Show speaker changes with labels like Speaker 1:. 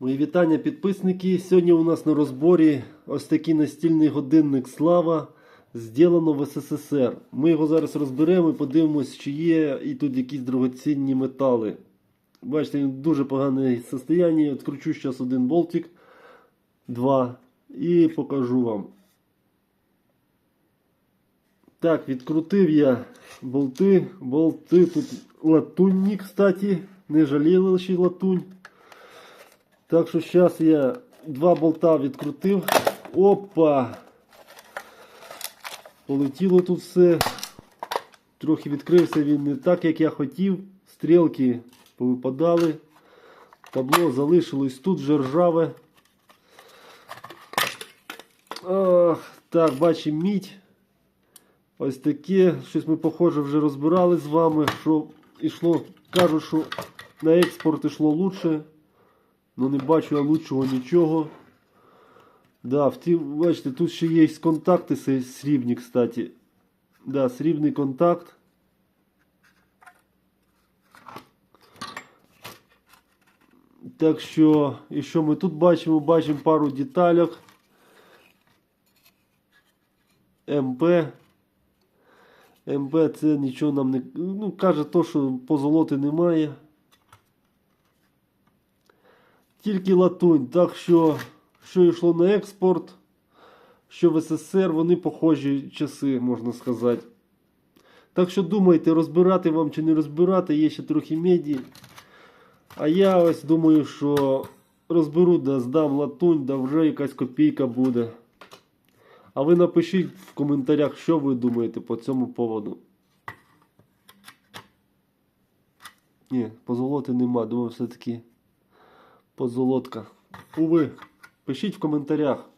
Speaker 1: Мої вітання підписники. Сьогодні у нас на розборі ось такий настільний годинник Слава. Зроблено в СССР. Ми його зараз розберемо і подивимось, чи є і тут якісь дорогоцінні метали. Бачите, він дуже погане состоянні. Откручу зараз один болтик, два, і покажу вам. Так, відкрутив я болти. Болти тут латунні, кстати. Не жаліли ще латунь. Так що зараз я два болта відкрутив. Опа! Полетіло тут все. Трохи відкрився він не так, як я хотів. Стрілки повипадали. Табло залишилось тут вже ржаве. Ах, так, бачимо мідь. Ось таке. Щось ми, похоже, вже розбирали з вами, що йшло, кажуть, що на експорт йшло лучше. Ну не бачу я лучшого нічого. Да, в ті, бачите, тут ще є контакти срі- срібні, кстати. Да, срібний контакт. Так що, і що ми тут бачимо? Бачимо пару деталек. МП. МП це нічого нам не. Ну, каже то, що позолоти немає. Тільки латунь. Так що, що йшло на експорт, що в СССР, вони похожі часи, можна сказати. Так що думайте, розбирати вам чи не розбирати, є ще трохи меді. А я ось думаю, що розберу, да здам латунь, да вже якась копійка буде. А ви напишіть в коментарях, що ви думаєте по цьому поводу. Ні, позолоти нема, думаю, все-таки позолотка. Уви, пишіть в коментарях.